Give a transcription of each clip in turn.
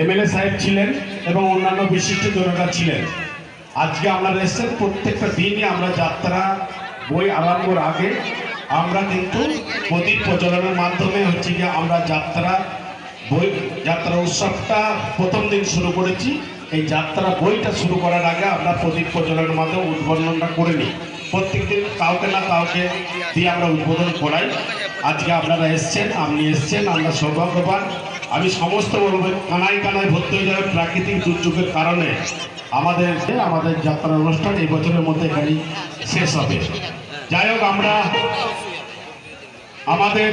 MLA সাহেব ছিলেন এবং অন্যান্য বিশিষ্ট জনতা ছিলেন। আজকে আপনারা এসেছেন, প্রত্যেকটা দিনই আমরা যাত্রা বই আরম্ভর আগে আমরা কিন্তু প্রদীপ প্রচলনের মাধ্যমে হচ্ছে গিয়ে আমরা যাত্রা বই, যাত্রা উৎসবটা প্রথম দিন শুরু করেছি। এই যাত্রা বইটা শুরু করার আগে আমরা প্রদীপ প্রচলনের মাধ্যমে উদ্বোধনটা করে নিই। প্রত্যেকদিন কাউকে না কাউকে দিয়ে আমরা উদ্বোধন করাই। আজকে আপনারা এসছেন, আপনি এসছেন, আমরা সৌভাগ্যবান। আমি সমস্ত বলব কানায় কানায় ভর্তি হয়ে যাবে প্রাকৃতিক দুর্যোগের কারণে আমাদের আমাদের যাত্রা অনুষ্ঠান এই বছরের মধ্যে এখানেই শেষ হবে। যাই হোক আমরা আমাদের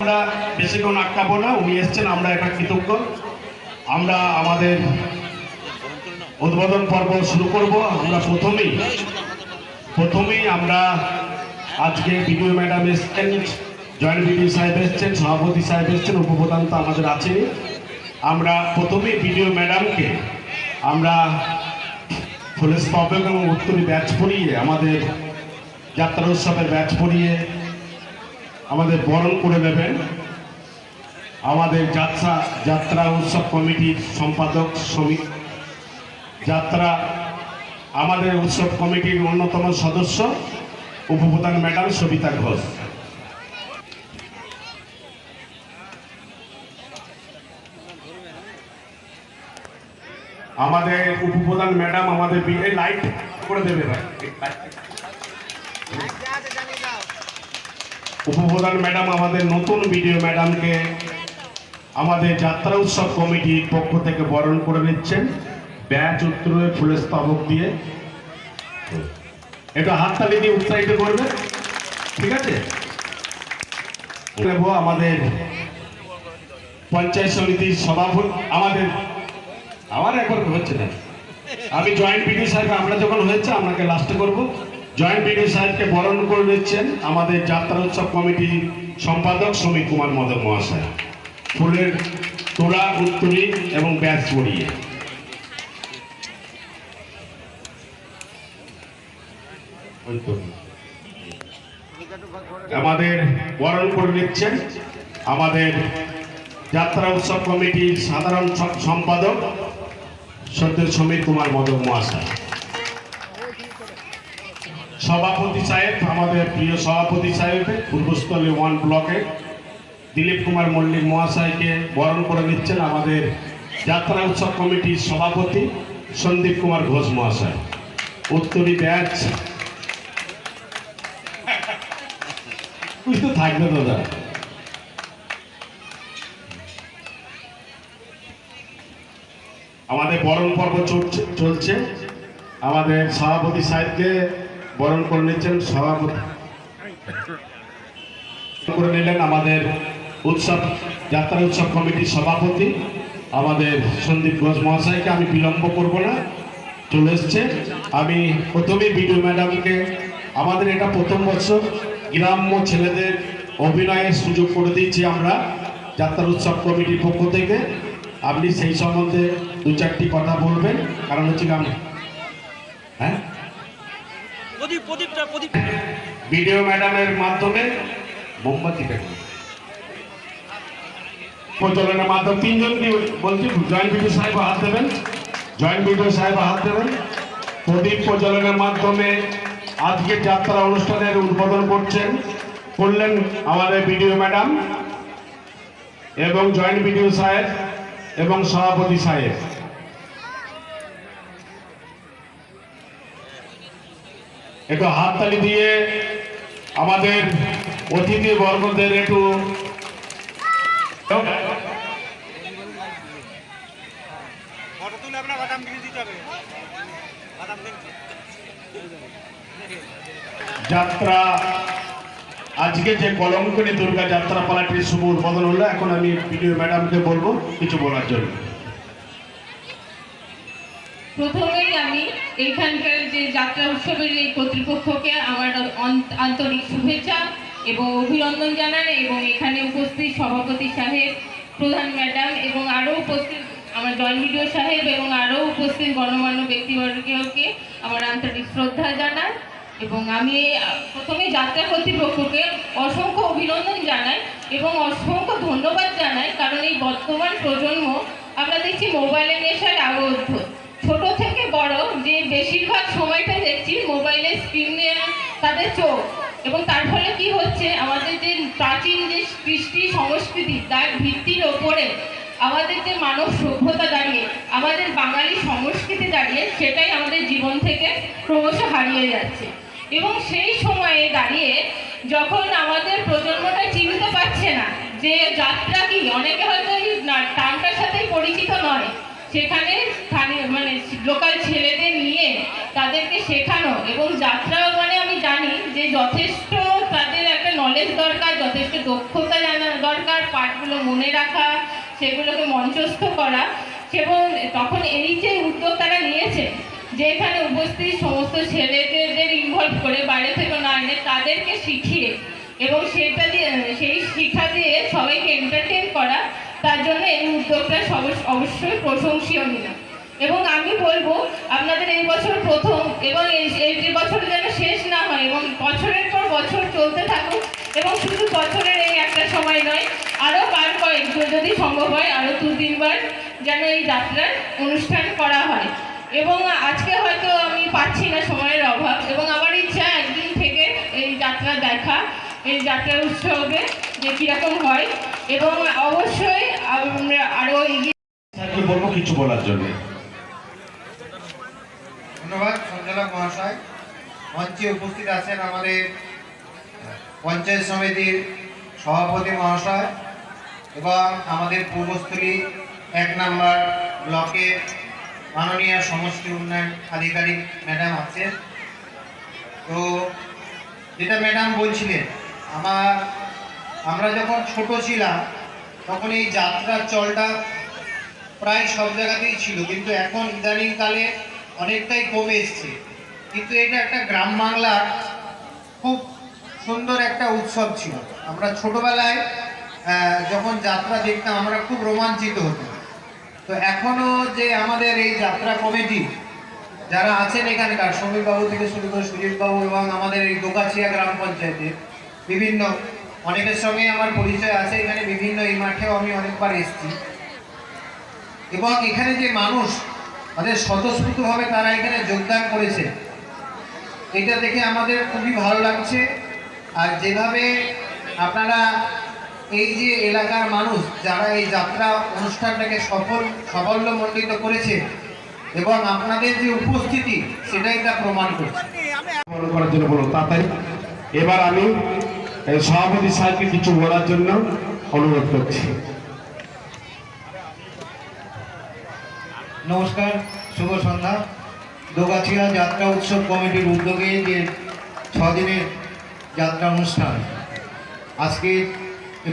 আমরা বেশিক্ষণ আটকাবো না উনি এসছেন আমরা একটা কৃতজ্ঞ। আমরা আমাদের উদ্বোধন পর্ব শুরু করব। আমরা প্রথমেই প্রথমেই আমরা আজকে বিডিও ম্যাডাম এসছেন, জয়েন্ট বিডিও সাহেব এসছেন, সভাপতি সাহেব এসছেন, উপপ্রধান তো আমাদের আছেনই। আমরা প্রথমেই বিডিও ম্যাডামকে আমরা ফুলেস পাবলিক এবং উত্তরী ব্যাচ পড়িয়ে, আমাদের যাত্রা উৎসবের ব্যাচ পড়িয়ে আমাদের বরণ করে নেবেন। আমাদের যাত্রা যাত্রা উৎসব কমিটির সম্পাদক শ্রমিক। যাত্রা আমাদের উৎসব কমিটির অন্যতম সদস্য। উপপ্রধান ম্যাডাম সবিতা ঘোষ। আমাদের উপপ্রধান ম্যাডাম আমাদের বি- এই লাইট করে দেবে উপপ্রধান ম্যাডাম আমাদের নতুন ভিডিও ম্যাডামকে আমাদের যাত্রা উৎসব কমিটির পক্ষ থেকে বরণ করে নিচ্ছেন। ব্যাচ উত্তরে ফুলের স্তবক দিয়ে। একটু হাততালি দিয়ে উৎসাহিত করবে। ঠিক আছে? আমাদের পঞ্চায়েত সমিতির সভাপতি, আমাদের আমার একবার হচ্ছে না। আমি জয়েন্ট বিডিও সাহেব, আমরা যখন হয়েছে, আপনাকে লাস্টে করব জয়েন্ট বিডিও সাহেবকে বরণ করে নিচ্ছেন আমাদের যাত্রা উৎসব কমিটির সম্পাদক শ্রমিক কুমার মদন মহাশয়। ফুলের তোড়া উত্তরী এবং ব্যাস পরিয়ে ওই তো। আমাদের বরণ করে নিচ্ছেন আমাদের যাত্রা উৎসব কমিটির সাধারণ সম্পাদক সত্য সমীর কুমার মদক মহাশয়। সভাপতি সাহেব, আমাদের প্রিয় সভাপতি সাহেব, পূর্বস্থলী ওয়ান ব্লকে দিলীপ কুমার মল্লিক মহাশয়কে বরণ করে নিচ্ছেন আমাদের যাত্রা উৎসব কমিটির সভাপতি সন্দীপ কুমার ঘোষ মহাশয়। উত্তরী ব্যাচ বুঝতে থাকবে দাদা। আমাদের বরণ পর্ব চলছে আমাদের সভাপতি সাহেবকে বরণ করে নিচ্ছেন সভাপতি। করে নিলেন আমাদের উৎসব, যাত্রা উৎসব কমিটির সভাপতি, আমাদের সন্দীপ ঘোষ মহাশয়কে আমি বিলম্ব করব না, চলে এসছে। আমি প্রথমেই বিডিও ম্যাডামকে, আমাদের এটা প্রথম বছর গ্রাম্য ছেলেদের অভিনয়ের সুযোগ করে দিয়েছি আমরা যাত্রার উৎসব কমিটির পক্ষ থেকে। আপনি সেই সম্বন্ধে দু চারটি কথা বলবেন। কারণ হচ্ছে আমি হ্যাঁ? ভিডিও ম্যাডামের মাধ্যমে মোমবাতিটা কি? প্রচলনের মাধ্যমে তিনজন বলছি? জয়েন্ট ভিডিও সাহেব হাত দেবেন। জয়েন্ট ভিডিও সাহেব হাত দেবেন। প্রদীপ প্রচলনের মাধ্যমে আজকে যাত্রা অনুষ্ঠানের উদ্বোধন করছেন, করলেন আমাদের বিডিও ম্যাডাম এবং জয়েন্ট বিডিও সাহেব এবং সভাপতি সাহেব। একটু হাততালি দিয়ে আমাদের অতিথি বর্গদের একটু ফটো তুলে আপনার বাদাম কিনে দিতে হবে বাদাম দেখছি যাত্রা। আজকে যে কলঙ্কনি দুর্গা যাত্রা পালাটির শুভ উদ্বোধন হলো, এখন আমি ভিডিও ম্যাডামকে বলব কিছু বলার জন্য। প্রথমেই আমি এখানকার যে যাত্রা উৎসবের এই কর্তৃপক্ষকে আমার আন্তরিক শুভেচ্ছা এবং অভিনন্দন জানাই এবং এখানে উপস্থিত সভাপতি সাহেব, প্রধান ম্যাডাম এবং আরও উপস্থিত আমার জয়েন্ট ভিডিও সাহেব এবং আরও উপস্থিত গণমান্য ব্যক্তিবর্গকে আমার আন্তরিক শ্রদ্ধা জানাই। এবং আমি প্রথমে যাত্রা কর্তৃপক্ষকে অসংখ্য অভিনন্দন জানাই এবং অসংখ্য ধন্যবাদ জানাই, কারণ এই বর্তমান প্রজন্ম আমরা দেখছি মোবাইলের নেশায় আবদ্ধ। ছোট থেকে বড় যে বেশিরভাগ সময়টা দেখছি মোবাইলের স্ক্রিনে তাদের চোখ। এবং তার ফলে কি হচ্ছে, আমাদের যে প্রাচীন যে কৃষ্টি সংস্কৃতি, তার ভিত্তির ওপরে আমাদের যে মানব সভ্যতা দাঁড়িয়ে, আমাদের বাঙালি সংস্কৃতি দাঁড়িয়ে, সেটাই আমাদের জীবন থেকে ক্রমশ হারিয়ে যাচ্ছে। এবং সেই সময়ে দাঁড়িয়ে যখন আমাদের প্রজন্মটা চিনতে পারছে না, যে যাত্রা কি, অনেকে হয়তো এই টার্মটার সাথেই পরিচিত নয়। সেখানে স্থানীয় মানে লোকাল ছেলেদের নিয়ে তাদেরকে শেখানো এবং যাত্রাও মানে আমি জানি যে যথেষ্ট তাদের একটা নলেজ দরকার, যথেষ্ট দক্ষতা জানা দরকার, পাঠগুলো মনে রাখা, সেগুলোকে মঞ্চস্থ করা। এবং তখন এই যে উদ্যোগ তারা নিয়েছে যে এখানে উপস্থিত সমস্ত ছেলেদের ইনভলভ করে, বাইরে থেকে না এনে তাদেরকে শিখিয়ে এবং সেটা দিয়ে, সেই শিক্ষা দিয়ে সবাইকে এন্টারটেন করা, তার জন্য এই উদ্যোগটা অবশ্যই প্রশংসনীয় এবং আমি বলব, আপনাদের এই বছর প্রথম এবং এই বছর যেন শেষ না হয় এবং বছরের পর বছর চলতে থাকুক এবং শুধু বছরের এই একটা সময় নয় আরও বার কয়েক যদি সম্ভব হয় আরও দু তিনবার যেন এই যাত্রার অনুষ্ঠান করা হয়। এবং আজকে হয়তো আমি পাচ্ছি না সময়ের অভাব এবং আমার ইচ্ছা একদিন থেকে এই যাত্রা দেখা এই যাত্রা উৎসবে যে কীরকম হয় এবং অবশ্যই আমরা আরও এগিয়ে বলব কিছু বলার জন্য। ধন্যবাদ সঞ্চালক মহাশয়। মঞ্চে উপস্থিত আছেন আমাদের পঞ্চায়েত সমিতির সভাপতি মহাশয় এবং আমাদের পূর্বস্থলী এক নম্বর ব্লকের মাননীয় সমষ্টি উন্নয়ন আধিকারিক ম্যাডাম আছেন। তো যেটা ম্যাডাম বলছিলেন, আমার, আমরা যখন ছোট ছিলাম, তখন এই যাত্রার চলটা প্রায় সব জায়গাতেই ছিল, কিন্তু এখন ইদানিংকালে অনেকটাই কমে এসছে। কিন্তু এটা একটা গ্রাম বাংলার খুব সুন্দর একটা উৎসব ছিল। আমরা ছোটবেলায় যখন যাত্রা দেখতাম, আমরা খুব রোমাঞ্চিত হতাম। তো এখনও যে আমাদের এই যাত্রা কমিটি যারা আছেন এখানকার সমীরবাবু থেকে শুরু করে সুজিতবাবু এবং আমাদের এই দোকাছিয়া গ্রাম পঞ্চায়েতে বিভিন্ন, অনেকের সঙ্গে আমার পরিচয় আছে, এখানে বিভিন্ন এই মাঠেও আমি অনেকবার এসেছি। এবং এখানে যে মানুষ তাদের স্বতঃস্ফূর্তভাবে তারা এখানে যোগদান করেছে, এটা দেখে আমাদের খুবই ভালো লাগছে। আর যেভাবে আপনারা এই যে এলাকার মানুষ যারা এই যাত্রা অনুষ্ঠানটাকে সফল সাফল্যমণ্ডিত করেছে এবং আপনাদের যে উপস্থিতি সেটাই তা প্রমাণ করছে। করার জন্য তাড়াতাড়ি। এবার আমি সভাপতি সাহেবকে কিছু বলার জন্য অনুরোধ করছি। নমস্কার শুভ সন্ধ্যা। দোগাছিয়া যাত্রা উৎসব কমিটির উদ্যোগে যে ছদিনের যাত্রা অনুষ্ঠান আজকে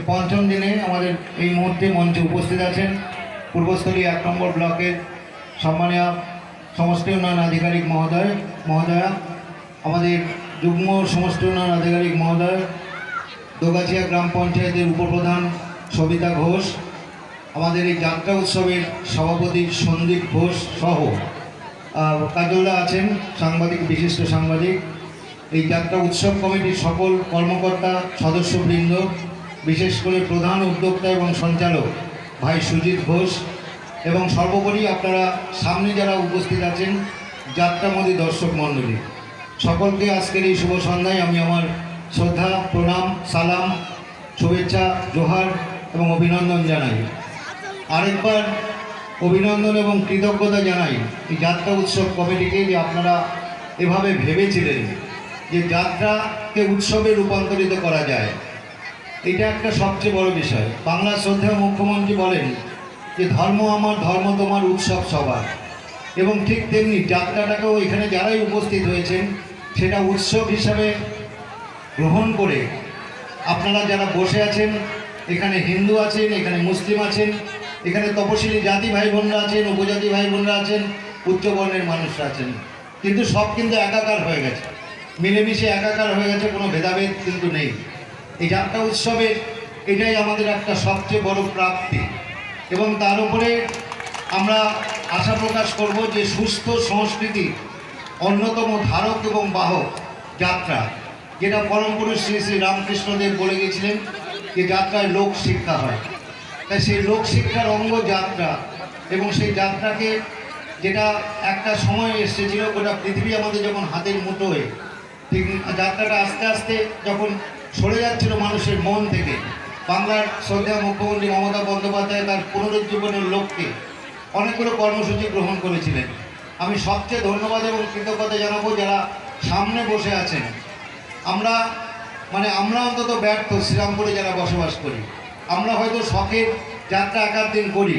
পঞ্চম দিনে আমাদের এই মুহূর্তে মঞ্চে উপস্থিত আছেন পূর্বস্থলী এক নম্বর ব্লকের সম্মানীয় সমষ্টি উন্নয়ন আধিকারিক মহোদয় মহোদয়া আমাদের যুগ্ম সমষ্টি উন্নয়ন আধিকারিক মহোদয় দোগাছিয়া গ্রাম পঞ্চায়েতের উপপ্রধান সবিতা ঘোষ আমাদের এই যাত্রা উৎসবের সভাপতি সন্দীপ ঘোষ সহ আহ, কাজলদা আছেন সাংবাদিক বিশিষ্ট সাংবাদিক। এই যাত্রা উৎসব কমিটির সকল কর্মকর্তা সদস্যবৃন্দ বিশেষ করে প্রধান উদ্যোক্তা এবং সঞ্চালক ভাই সুজিত ঘোষ। এবং সর্বোপরি আপনারা সামনে যারা উপস্থিত আছেন, যাত্রামোদী দর্শক মণ্ডলী। সকলকে আজকের এই শুভ সন্ধ্যায় আমি আমার শ্রদ্ধা, প্রণাম, সালাম, শুভেচ্ছা, জোহার এবং অভিনন্দন জানাই। আরেকবার অভিনন্দন এবং কৃতজ্ঞতা জানাই এই যাত্রা উৎসব কমিটিকে যে আপনারা এভাবে ভেবেছিলেন যে যাত্রাকে উৎসবে রূপান্তরিত করা যায়। এটা একটা সবচেয়ে বড় বিষয়। বাংলার শ্রদ্ধেয় মুখ্যমন্ত্রী বলেন যে, ধর্ম আমার, ধর্ম তোমার উৎসব সবার। এবং ঠিক তেমনি যাত্রাটাকেও এখানে যারাই উপস্থিত হয়েছেন, সেটা উৎসব হিসাবে গ্রহণ করে আপনারা যারা বসে আছেন, এখানে হিন্দু আছেন, এখানে মুসলিম আছেন, এখানে তপশিলি জাতি ভাই বোনরা আছেন, উপজাতি ভাই বোনরা আছেন, উচ্চবর্ণের মানুষরা আছেন। কিন্তু সব কিন্তু একাকার হয়ে গেছে। মিলেমিশে একাকার হয়ে গেছে, কোনো ভেদাভেদ কিন্তু নেই। এই যাত্রা উৎসবের, এটাই আমাদের একটা সবচেয়ে বড় প্রাপ্তি। এবং তার উপরে আমরা আশা প্রকাশ করব যে সুস্থ সংস্কৃতি অন্যতম ধারক এবং বাহক যাত্রা, যেটা পরমপুরুষ শ্রী শ্রী রামকৃষ্ণদেব বলে গেছিলেন যে যাত্রায় লোক শিক্ষা হয়। তাই সেই লোক শিক্ষার অঙ্গ যাত্রা এবং সেই যাত্রাকে যেটা একটা সময় এসেছিল গোটা পৃথিবী আমাদের যখন হাতের মুঠোয়, ঠিক যাত্রাটা আস্তে আস্তে যখন সরে যাচ্ছিল মানুষের মন থেকে। বাংলার শ্রদ্ধা মুখ্যমন্ত্রী মমতা বন্দ্যোপাধ্যায় তার পুনরুজ্জীবনের লক্ষ্যে অনেকগুলো কর্মসূচি গ্রহণ করেছিলেন। আমি সবচেয়ে ধন্যবাদ এবং কৃতজ্ঞতা জানাব যারা সামনে বসে আছেন। আমরা মানে আমরা অন্তত ব্যর্থ, শ্রীরামপুরে যারা বসবাস করি। আমরা হয়তো শখের যাত্রা একাধ দিন করি,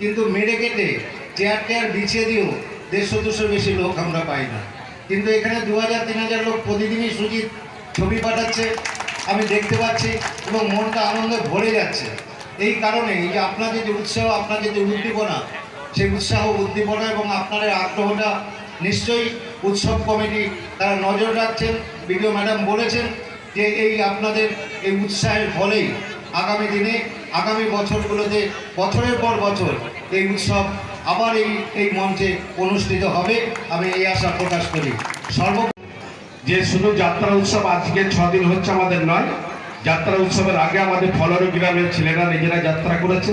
কিন্তু মেরে কেটে চেয়ার টেয়ার বিছিয়ে দিয়েও দেড়শো দুশো বেশি লোক আমরা পাই না। কিন্তু এখানে দু হাজার তিন হাজার লোক প্রতিদিনই সুজিত ছবি পাঠাচ্ছে। আমি দেখতে পাচ্ছি এবং মনটা আনন্দে ভরে যাচ্ছে। এই কারণে যে আপনাদের যে উৎসাহ আপনাদের যে উদ্দীপনা, সেই উৎসাহ, উদ্দীপনা এবং আপনাদের আগ্রহটা নিশ্চয়ই উৎসব কমিটি তারা নজর রাখছেন। বিডিও ম্যাডাম বলেছেন যে এই আপনাদের এই উৎসাহের ফলেই আগামী দিনে, আগামী বছরগুলোতে, বছরের পর বছর এই উৎসব আবার এই এই মঞ্চে অনুষ্ঠিত হবে। আমি এই আশা প্রকাশ করি। সর্ব যে শুধু যাত্রা উৎসব আজকে ছদিন হচ্ছে আমাদের নয়, যাত্রা উৎসবের আগে আমাদের ফলরি গ্রামের ছেলেরা নিজেরা যাত্রা করেছে।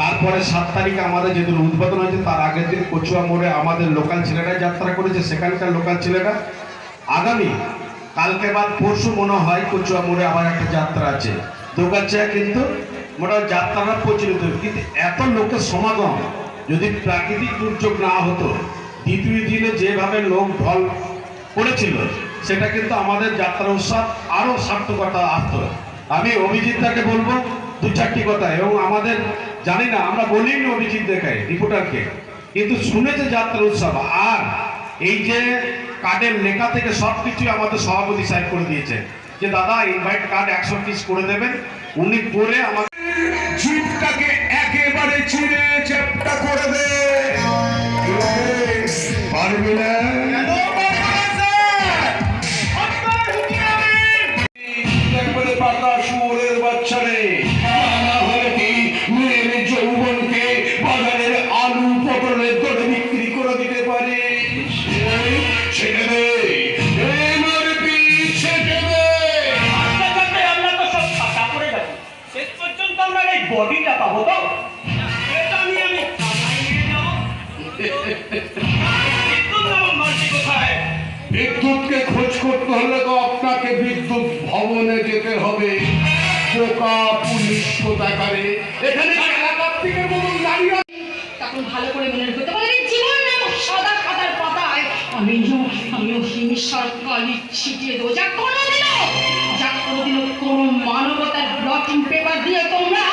তারপরে সাত তারিখে আমাদের যেদিন উদ্বোধন হয়েছে, তার আগের দিন কচুয়া মোড়ে আমাদের লোকাল ছেলেরা যাত্রা করেছে, সেখানকার লোকাল ছেলেরা। আগামী, কালকে বাদ পরশু মনে হয় কচুয়া মোড়ে আবার একটা যাত্রা আছে। দোকাচ্ছা কিন্তু মোটামুটি যাত্রাটা প্রচলিত, কিন্তু এত লোকের সমাগম, যদি প্রাকৃতিক দুর্যোগ না হতো, দ্বিতীয় দিনে যেভাবে লোক ঢল করেছিল সেটা কিন্তু আমাদের যাত্রা উৎসব আরও সার্থকতা আসত আমি অভিজিৎ দাকে বলব দু চারটি কথা, এবং আমাদের, জানি না, আমরা বলিনি অভিজিৎ দেখাই রিপোর্টারকে, কিন্তু শুনেছে যাত্রা উৎসব। আর এই যে কার্ডের লেখা থেকে সব কিছুই আমাদের সভাপতি সাহেব করে দিয়েছে, যে দাদা ইনভাইট কার্ড একশো পিস করে দেবেন, উনি করে জিপটাকে একেবারে চিড়ে চেপটা করে দে পারবি না। বিদ্যুৎকে খোঁজ করতে হলে তো আপনাকে বিদ্যুৎ ভবনে যেতে হবে। পোকা পুলিশ ভালো করে মনে নামক সাদা পাতায়। কালি মানবতার ব্লটিং পেপার দিয়ে তোমরা